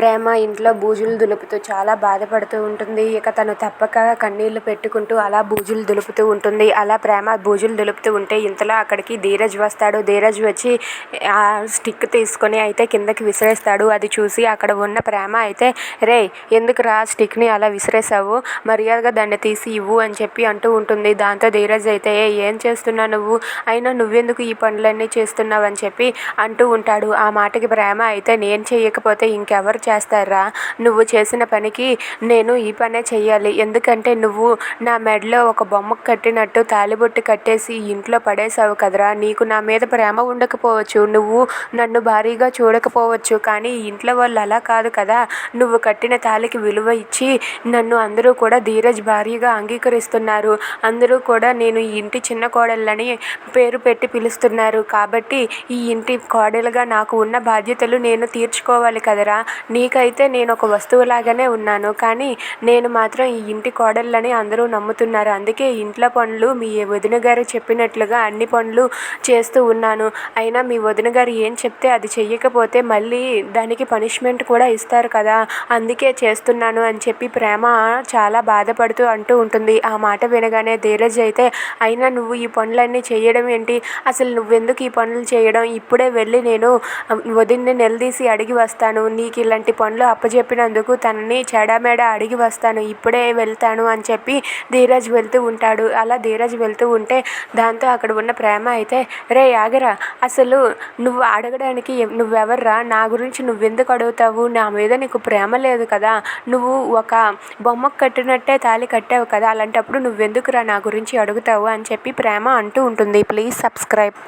ప్రేమ ఇంట్లో బూజులు దులుపుతూ చాలా బాధపడుతూ ఉంటుంది. ఇక తను తప్పక కన్నీళ్ళు పెట్టుకుంటూ అలా బూజులు దులుపుతూ ఉంటుంది. అలా ప్రేమ బూజులు దులుపుతూ ఉంటే ఇంతలో అక్కడికి ధీరజ్ వస్తాడు. ధీరజ్ వచ్చి ఆ స్టిక్ తీసుకొని అయితే కిందకి విసిరేస్తాడు. అది చూసి అక్కడ ఉన్న ప్రేమ అయితే రే ఎందుకు రా స్టిక్ని అలా విసిరేసావు మర్యాదగా దాన్ని తీసి ఇవ్వు అని చెప్పి అంటూ ఉంటుంది. దాంతో ధీరజ్ అయితే "ఏ, ఏం చేస్తున్నావు నువ్వు? అయినా నువ్వెందుకు ఈ పనులన్నీ చేస్తున్నావు? అని చెప్పి అంటూ ఉంటాడు. ఆ మాటకి ప్రేమ అయితే నేను చేయకపోతే ఇంకెవరు చేస్తారా? నువ్వు చేసిన పనికి నేను ఈ పనే చెయ్యాలి. ఎందుకంటే నువ్వు నా మెడలో ఒక బొమ్మ కట్టినట్టు తాలిబొట్టు కట్టేసి ఇంట్లో పడేసావు కదరా. నీకు నా మీద ప్రేమ ఉండకపోవచ్చు. నువ్వు నన్ను భారీగా చూడకపోవచ్చు. కానీ ఇంట్లో వాళ్ళు అలా కాదు కదా. నువ్వు కట్టిన తాలికి విలువ ఇచ్చి నన్ను అందరూ కూడా ధీరజ్ భారీగా అంగీకరిస్తున్నారు. అందరూ కూడా నేను ఈ ఇంటి చిన్న కోడళ్ళని పేరు పెట్టి పిలుస్తున్నారు. కాబట్టి ఈ ఇంటి కోడలుగా నాకు ఉన్న బాధ్యతలు నేను తీర్చుకోవాలి కదరా. నీకైతే నేను ఒక వస్తువులాగానే ఉన్నాను కానీ నేను మాత్రం ఈ ఇంటి కోడళ్ళని అందరూ నమ్ముతున్నారు. అందుకే ఇంట్లో పనులు మీ వదిన గారు చెప్పినట్లుగా అన్ని పనులు చేస్తూ ఉన్నాను. అయినా మీ వదిన గారు ఏం చెప్తే అది చెయ్యకపోతే మళ్ళీ దానికి పనిష్మెంట్ కూడా ఇస్తారు కదా. అందుకే చేస్తున్నాను అని చెప్పి ప్రేమ చాలా బాధపడుతూ అంటూ ఉంటుంది. ఆ మాట వినగానే ధీరజ్ అయితే అయినా నువ్వు ఈ పనులన్నీ చేయడం ఏంటి? అసలు నువ్వెందుకు ఈ పనులు చేయడం ఇప్పుడే వెళ్ళి నేను వదిన్ని నిలదీసి అడిగి వస్తాను. నీకు ఇలా ఇలాంటి పనులు అప్పచెప్పినందుకు తనని చెడమెడ అడిగి వస్తాను. ఇప్పుడే వెళ్తాను అని చెప్పి ధీరజ్ వెళ్తూ ఉంటాడు. అలా ధీరజ్ వెళ్తూ ఉంటే దాంతో అక్కడ ఉన్న ప్రేమ అయితే రే ఆగరా అసలు నువ్వు అడగడానికి నువ్వెవర్రా? నా గురించి నువ్వెందుకు అడుగుతావు? నా మీద నీకు ప్రేమ లేదు కదా. నువ్వు ఒక బొమ్మకు కట్టినట్టే తాళి కట్టావు కదా. అలాంటప్పుడు నువ్వెందుకురా నా గురించి అడుగుతావు? అని చెప్పి ప్రేమ అంటూ ఉంటుంది. Please subscribe.